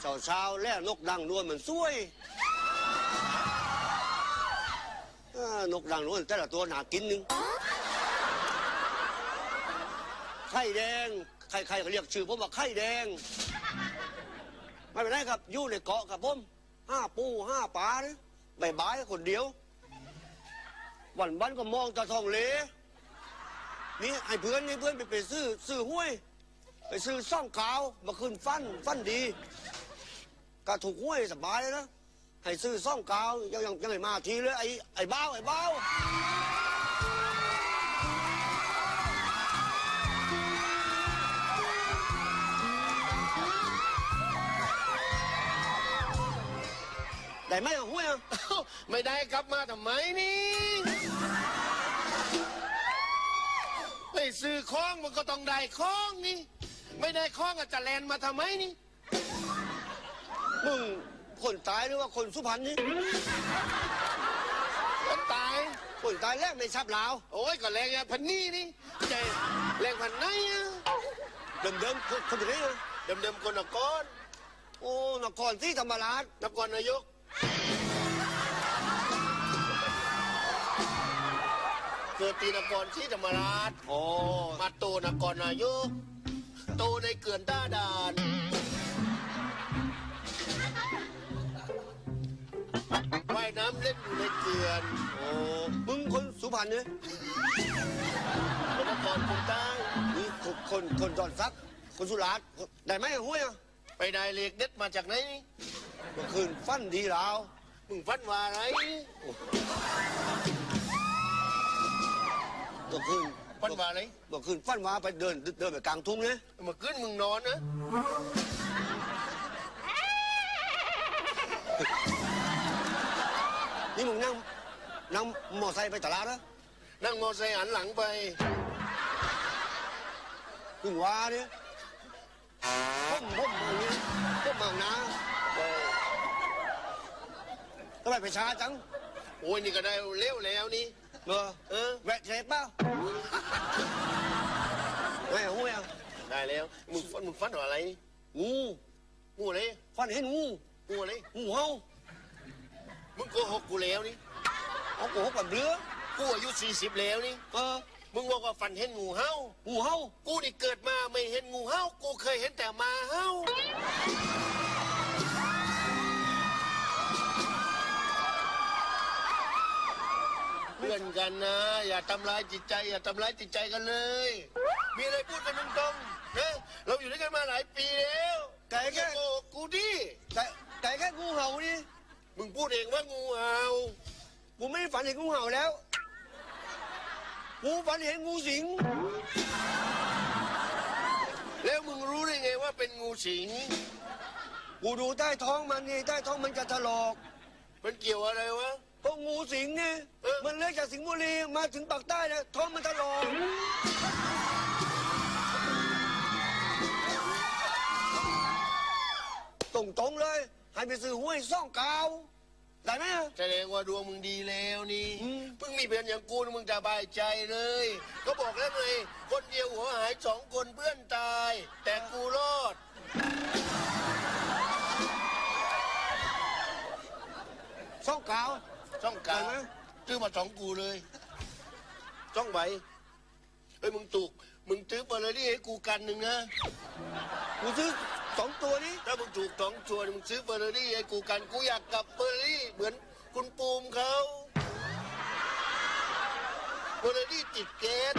เช้าเช้าๆแล้วนกดังนวลมันสวยเอ้อนกดังนวลแต่ละตัวหนากินหนึงไข่แดงใครๆก็เรียกชื่อผมว่าไข่แดง ไม่เป็นไรครับอยู่ในเกาะกับผมห้าปูห้าปลาเนี่ยบายบายคนเดียว วันวันๆก็มองตะทองเหลนี่ให้เพื่อนนี่เพื่อนไปไปซื้อซื้อห้วย ไปซื้อซ่องกาวมาขึ้นฟันฟันดี ก็ถูกห้วยสบายเลยนะให้ซื้อซ่องกาวยังยังยังไม่มาทีเลยไอ้ไอ้บ้าวไอ้บ้าวได้ไหมอะห้วยอะไม่ได้กลับมาทำไมนี่ไปซื้อของมันก็ต้องได้ของนี่ ไม่ได้ของอะจะแลนมาทำไมนี่ มึงคนตายหรือว่าคนสุพรรณนี่คนตายคนตายแรกในชับลาว โอ้ยก็แรงอย่างพันนี่นี่ใจแรงพันไหนอะเดิมเดิมคนคนอย่างนี้นะเดิมคนนครโอ้นครที่ธรรมราชนครนายกเกิดตีนครที่ธรรมราชโอ้มาโตนครนายกโตในเขื่อนต้าดาน น้ำเล่นอยู่ในเขื่อนโอ้มึงคนสุพรรณเนี่ยคนนครคนใต้นี่คนคนคนดอนซัก คนสุราษฎร์ได้ไหมห้วยอะไปได้เหล็กเด็ดมาจากไหนเมื่อคืนฟันดีลาวมึงฟันว่าอะไรเมื่อคืนฟันว่าอะไรเมื่อคืนฟันมาไปเดินเดินไปกลางทุ่งเนี่ยเมื่อคืนมึงนอนนะ นี่มึงนั่งนั่งมอไซค์ไปตลาดนะนั่งมอไซค์หันหลังไปมึงว่าเนี่ยผมผมอย่างนี้ผมมางนาทำไมไปช้าจังโอ้ยนี่ก็ได้เร็วแล้วนี่เออเออแวะเทปเปล่าไม่ห้วยอะได้แล้วมึงฟันมึงฟันว่าอะไรนี่งูงูอะไรฟันเห็นงูงูอะไรงูเห่า มึงโกหกกูแล้วนี่เอาโกหกกับเรือกูอายุสี่สิบแล้วนี่ เออมึงบอกว่าฟันเห็นงูเห่างูเห่ากูนี่เกิดมาไม่เห็นงูเห่า กูเคยเห็นแต่หมาเห่า เพื่อนกันนะ อย่าทำร้ายจิตใจ อย่าทำร้ายจิตใจกันเลย มีอะไรพูดกันตรงๆนะเราอยู่ด้วยกันมาหลายปีแล้วไก่อย่าแค่โกหกกูดิแต่แต่แค่งูเห่านี่ มึงพูดเองว่างูเห่ากูไม่ได้ฝันเห็นงูเห่าแล้ว กูฝันเห็นงูสิง แล้วมึงรู้ได้ไงว่าเป็นงูสิง กูดูใต้ท้องมันนี่ใต้ท้องมันจะถลอกมันเกี่ยวอะไรวะเพราะงูสิงเนี่ยเออ มันเลื้อยจากสิงห์บุรีมาถึงปากใต้นะท้องมันถลอกตรงๆเลย ให้ไปซื้อห้วยซ่องกาวได้ไหมอะแสดงว่าดวงมึงดีแล้วนี่อืม เพิ่งมีเพื่อนอย่างกูนะมึงจะบายใจเลยก็บอกแล้วไงคนเดียวหัวหายสองคนเพื่อนตาย แต่กูรอด ซ่องกาวช่องกลางได้ไหมซื้อมาสองกูเลยช่องใบเฮ้ยมึงถูกมึงซื้อไปเลยนี่ให้กูกันหนึ่งนะกูซื้อ สองตัวนี้ถ้ามึงถูกสองตัวนี่มึงซื้อเฟอร์รารี่ให้กูกันกูอยากกลับเฟอร์รารี่เหมือนคุณปูมเขาเฟอร์รารี่ติดแก๊ส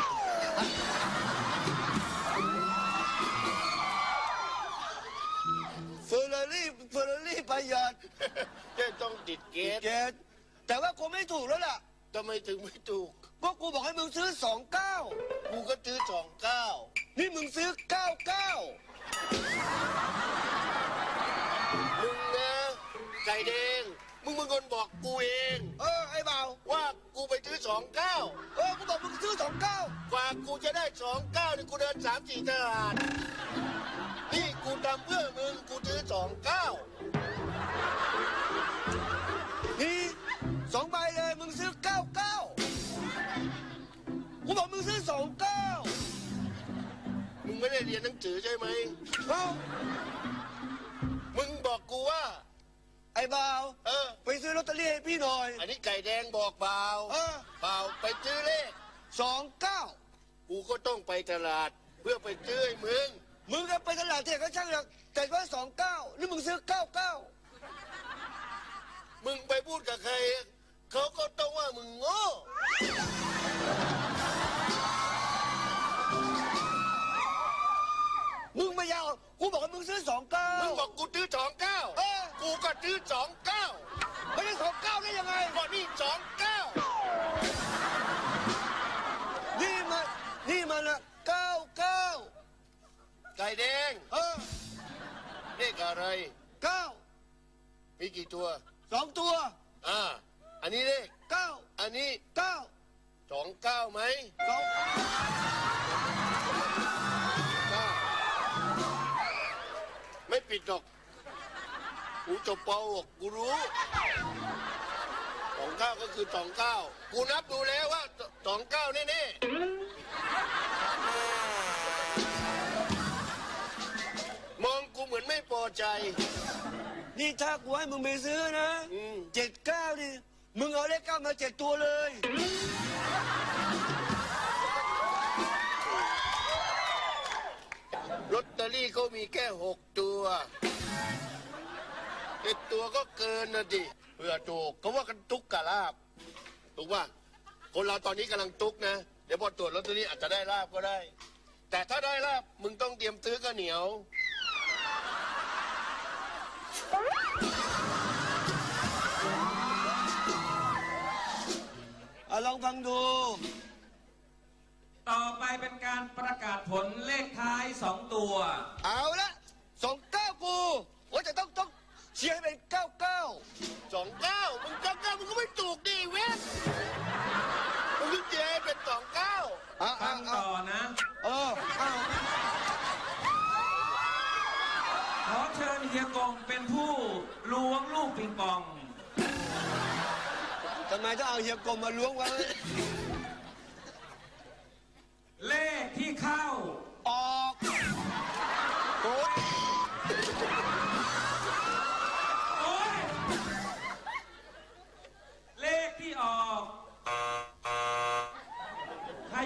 เฟอร์รารี่เฟอร์รารี่ประหยัดจะต้องติดแก๊สเจ็ดแต่ว่ากูไม่ถูกแล้วล่ะทำไมถึงไม่ถูกเพราะกูบอกให้มึงซื้อสองเก้ากูก็ซื้อสองเก้านี่มึงซื้อเก้าเก้า อสองเก้าเออกูบอกมึงซื้อสองเก้ากว่ากูจะได้สองเก้านี่กูเดินสามสี่ตลาดนี่กูทำเพื่อมึงกูซื้อสองเก้านี่สองใบเลยมึงซื้อเก้าเก้ากูบอกมึงซื้อสองเก้ามึงไม่ได้เรียนหนังสือใช่ไหมเอ้า อรี่ให้พี่หน่อยอันนี้ไก่แดงบอกเปล่าเออเปล่าไปซื้อเลข สองเก้ากูก็ต้องไปตลาด เพื่อไปซื้อให้มึง มึงก็ไปตลาดเทก็ช่างหรอกแต่ว่าสองเก้าหรือมึงซื้อเก้าเก้ามึงไปพูดกับใคร เขาก็ต้องว่ามึงโง่ สองเก้าไม่ได้สองเก้าได้ยังไงก็นี่สองเก้านี่มันนี่มันอะเก้าเก้าไก่แดงเออเลขอะไรเก้ามีกี่ตัวสองตัวอ่าอันนี้เลขเก้าอันนี้เก้าสองเก้าไหมสองเก้าไม่ปิดหรอก กูจบปหกกูรู้สองเก้าก็คือสองเก้ากูนับดูแล้วว่าสองเก้าแน่ๆมองกูเหมือนไม่พอใจ นี่ถ้ากูให้มึงไปซื้อนะอืม เจ็ดเก้าดิมึงเอาเลขเก้ามาเจ็ดตัวเลย ลอตเตอรี่เขามีแค่หกตัว เจ็ดตัวก็เกินนะดิเพื่อถูกเขาว่ากันตุกกะลาบถูกป่ะคนเราตอนนี้กำลังตุกนะเดี๋ยวพอตรวจลอตเตอรี่อาจจะได้ลาบก็ได้ แต่ถ้าได้ลาบมึงต้องเตรียมซื้อข้าวเหนียวอะลองฟังดู ต่อไปเป็นการประกาศผลเลขท้ายสองตัว เอาละสองเก้ากูว่าจะต้องต้องเชียร์ให้เป็นเก้าเก้าสองเก้ามึงเก้าเก้ามึงก็ไม่ถูกดิเว้ยมึงนึกเจให้เป็นสองเก้าอะฟัอะงอะต่อนะเออเอาขอเชิญเฮียกงเป็นผู้ล้วงลูกปิงปอง ทำไมต้องเอาเฮียกลมมาล้วงไว้เลขที่เข้าออ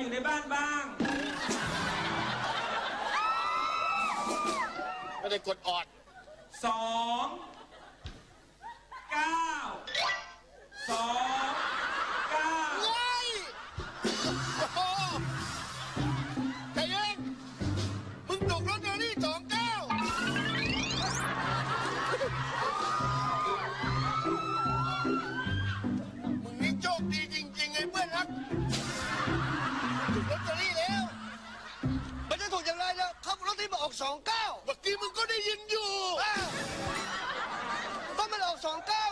อยู่ในบ้านบ้าง ไม่ได้กดออด สอง เก้า สอง อกี้มึงก็ได้ยินอยู่ก็มันออกสองเก้า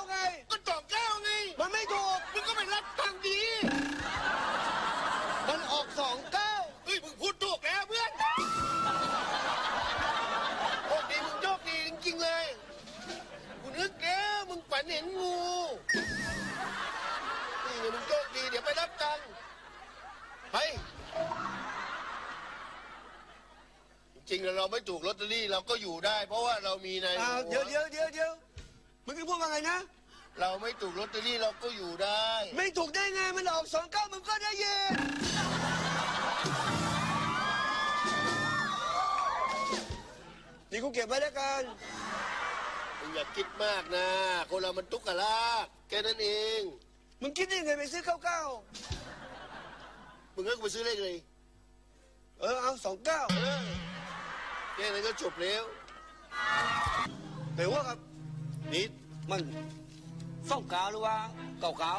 จริงๆแล้วเราไม่ถูกลอตเตอรี่เราก็อยู่ได้ เพราะว่าเรามีในอ้าวหัเดี๋ยวเดี๋ยวเดี๋ยวเดี๋ยวมึงจะพูดว่าไงนะ เราไม่ถูกลอตเตอรี่เราก็อยู่ได้ ไม่ถูกได้ไงมันออกสองเก้ามึงก็ได้ยินนี่กูเก็บไว้แล้วกันมึงอย่าคิดมากนะ คนเรามันตุกกะลาบแค่นั้นเอง มึงคิดได้ไงไปซื้อเก้าเก้ามึงให้กูไปซื้อเลขเลย เออเอาสองเก้า เออ แค่นั้นก็จบแล้ว แต่ว่าครับนี่มันส่องเก้าหรือว่าเก้าเก้า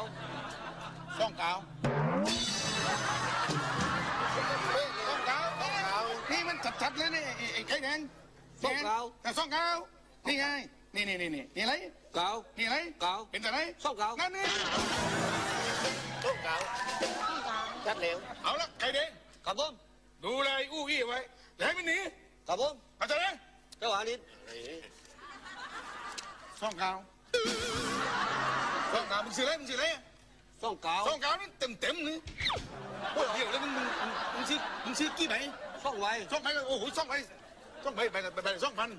ซ่องกาวเฮ้ยซ่องกาวต้องเอานี่มันชัดๆเลยนี่ไอ้ไอ้ไก่แดงส่องเก้าแต่ซ่องกาวนี่ไงนี่นี่นี่นี่นี่อะไรเก้านี่อะไรกาวเป็นอะไรซ่องกาวนั่นนี่ต้องเอาชัดแล้วเอาละไก่แดงครับผมดูแลไอ้อู้อี้ไว้อย่าให้มันหนี ครับผมเข้าใจไหมเจ้าหานิดซ่องเกาซ่องกามึงสิไรมึงสิไรซ่องเกาวซ่องเกาวนี่เต็มเต็มเลยโอ้ยเดี๋ยวแล้วมึงมึงมึงซื้อมึงซื้อกี่ใบซ่องใบซ่องใบโอ้โหซ่องใบซ่องใบใบใบซ่องพัน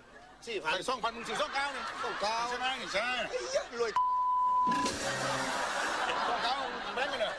สี่พันซ่องพันมึงซื้อซ่องเกาวนี่ซ่องเกาใช่ไหมใช่รวยซ่องกาแบงค์เลย